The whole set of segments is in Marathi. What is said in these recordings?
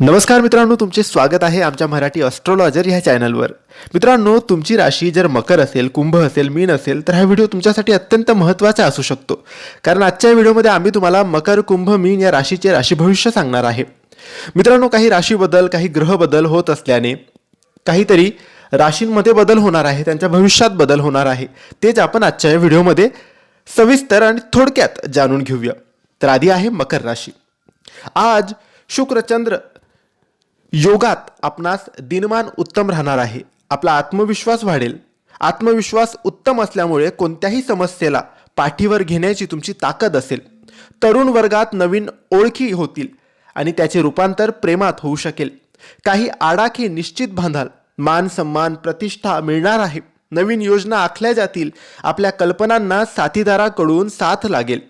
नमस्कार मित्रांनो तुमचे स्वागत आहे आमच्या मराठी ॲस्ट्रॉलॉजर ह्या चॅनलवर मित्रांनो तुमची राशी जर मकर असेल कुंभ असेल मीन असेल तर हा व्हिडिओ तुमच्यासाठी अत्यंत महत्त्वाचा असू शकतो. कारण आजच्या व्हिडिओमध्ये आम्ही तुम्हाला मकर कुंभ मीन या राशीचे राशी भविष्य सांगणार आहे. मित्रांनो काही राशी बदल काही ग्रह बदल होत असल्याने काहीतरी राशींमध्ये बदल होणार आहे त्यांच्या भविष्यात बदल होणार आहे. तेच आपण आजच्या या व्हिडिओमध्ये सविस्तर आणि थोडक्यात जाणून घेऊया. तर आधी आहे मकर राशी. आज शुक्रचंद्र योगात आपणास दिनमान उत्तम राहणार आहे. आपला आत्मविश्वास वाढेल. आत्मविश्वास उत्तम असल्यामुळे कोणत्याही समस्येला पाठीवर घेण्याची तुमची ताकद असेल. तरुण वर्गात नवीन ओळखी होतील आणि त्याचे रूपांतर प्रेमात होऊ शकेल. काही आडाखे निश्चित बांधाल. मान सन्मान प्रतिष्ठा मिळणार आहे. नवीन योजना आखल्या जातील. आपल्या कल्पनांना साथीदाराकडून साथ लागेल.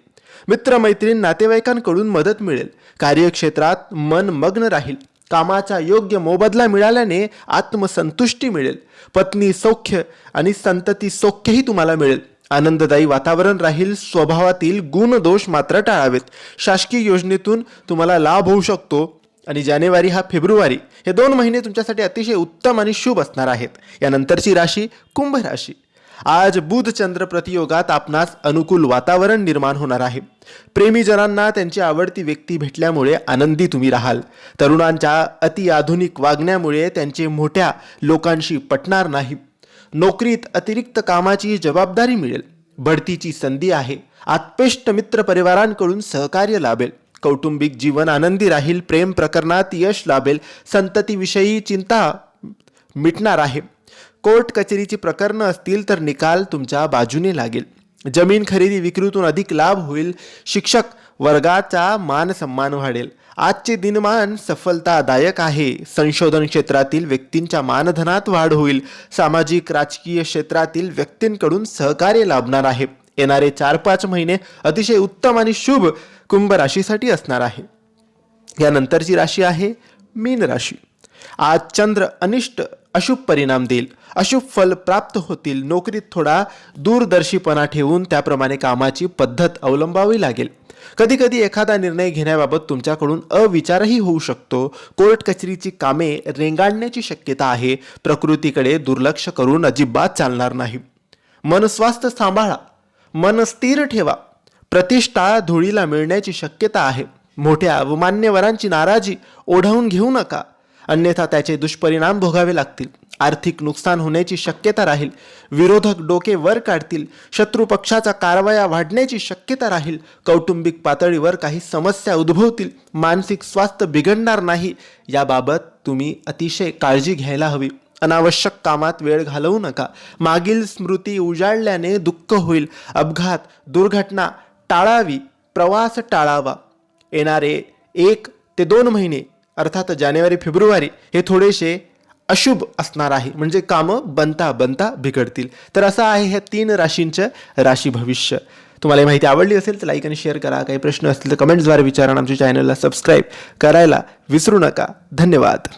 मित्रमैत्रीण नातेवाईकांकडून मदत मिळेल. कार्यक्षेत्रात मन मग्न राहील. कामाचा योग्य मोबदला मिळाल्याने आत्मसंतुष्टी मिळेल. पत्नी सौख्य आणि संतती सौख्यही तुम्हाला मिळेल. आनंददायी वातावरण राहील स्वभावातील गुणदोष मात्र टाळावेत. शासकीय योजनेतून तुम्हाला लाभ होऊ शकतो आणि जानेवारी हा फेब्रुवारी हे दोन महिने तुमच्यासाठी अतिशय उत्तम आणि शुभ असणार आहेत. यानंतरची राशी कुंभ राशी. आज बुध चंद्र प्रतियोगात आपणास अनुकूल वातावरण निर्माण होणार आहे. प्रेमीजनांना त्यांची आवडती व्यक्ती भेटल्यामुळे आनंदी तुम्ही राहाल. तरुणांच्या अति आधुनिक वागण्यामुळे त्यांचे मोठ्या लोकांशी पटणार नाही. नोकरीत अतिरिक्त कामाची जबाबदारी मिळेल. बढतीची संधी आहे. आत्पेष्ट मित्र परिवारांकडून सहकार्य लाभेल. कौटुंबिक जीवन आनंदी राहील. प्रेम प्रकरणात यश लाभेल. संततीविषयी चिंता मिटणार आहे. कोर्ट कचेरीची प्रकरणं असतील तर निकाल तुमच्या बाजूने लागेल. जमीन खरेदी विक्रीतून अधिक लाभ होईल शिक्षक वर्गाचा मान सन्मान वाढेल. आजचे दिनमान सफलतादायक आहे. संशोधन क्षेत्रातील व्यक्तींच्या मानधनात वाढ होईल. सामाजिक राजकीय क्षेत्रातील व्यक्तींकडून सहकार्य लाभणार आहे. येणारे चार पाच महिने अतिशय उत्तम आणि शुभ कुंभ राशीसाठी असणार आहे. यानंतरची राशी आहे मीन राशी. आज चंद्र अनिष्ट अशुभ परिणाम देईल. अशुभ फल प्राप्त होतील. नोकरीत थोडा दूरदर्शीपणा ठेवून त्याप्रमाणे कामाची पद्धत अवलंबावी लागेल. कधी कधी एखादा निर्णय घेण्याबाबत तुमच्याकडून अविचारही होऊ शकतो. कोर्ट कचेरीची कामे रेंगाळण्याची शक्यता आहे. प्रकृतीकडे दुर्लक्ष करून अजिबात चालणार नाही. मनस्वास्थ्य सांभाळा. मन स्थिर ठेवा. प्रतिष्ठा धुळीला मिळण्याची शक्यता आहे. मोठ्या व मान्यवरांची नाराजी ओढवून घेऊ नका. अन्यथा त्याचे दुष्परिणाम भोगावे लागतील. आर्थिक नुकसान होण्याची शक्यता राहील. विरोधक डोके वर काढतील. शत्रू पक्षाचा कारवाया वाढण्याची शक्यता राहील. कौटुंबिक पातळीवर काही समस्या उद्भवतील. मानसिक स्वास्थ्य बिघडणार नाही. याबाबत तुम्ही अतिशय काळजी घ्यायला हवी. अनावश्यक कामात वेळ घालवू नका. मागील स्मृती उजाडल्याने दुःख होईल. अपघात दुर्घटना टाळावी. प्रवास टाळावा. येणारे एक ते दोन महिने अर्थात जानेवारी फेब्रुवारी हे थोडेसे अशुभ असणार आहे. म्हणजे कामं बनता बनता बिघडतील. तर असं आहे ह्या तीन राशींचं राशी भविष्य. तुम्हाला ही माहिती आवडली असेल तर लाईक आणि शेअर करा. काही प्रश्न असतील तर कमेंट्सद्वारे विचारा आमच्या चॅनलला सबस्क्राईब करायला विसरू नका. धन्यवाद.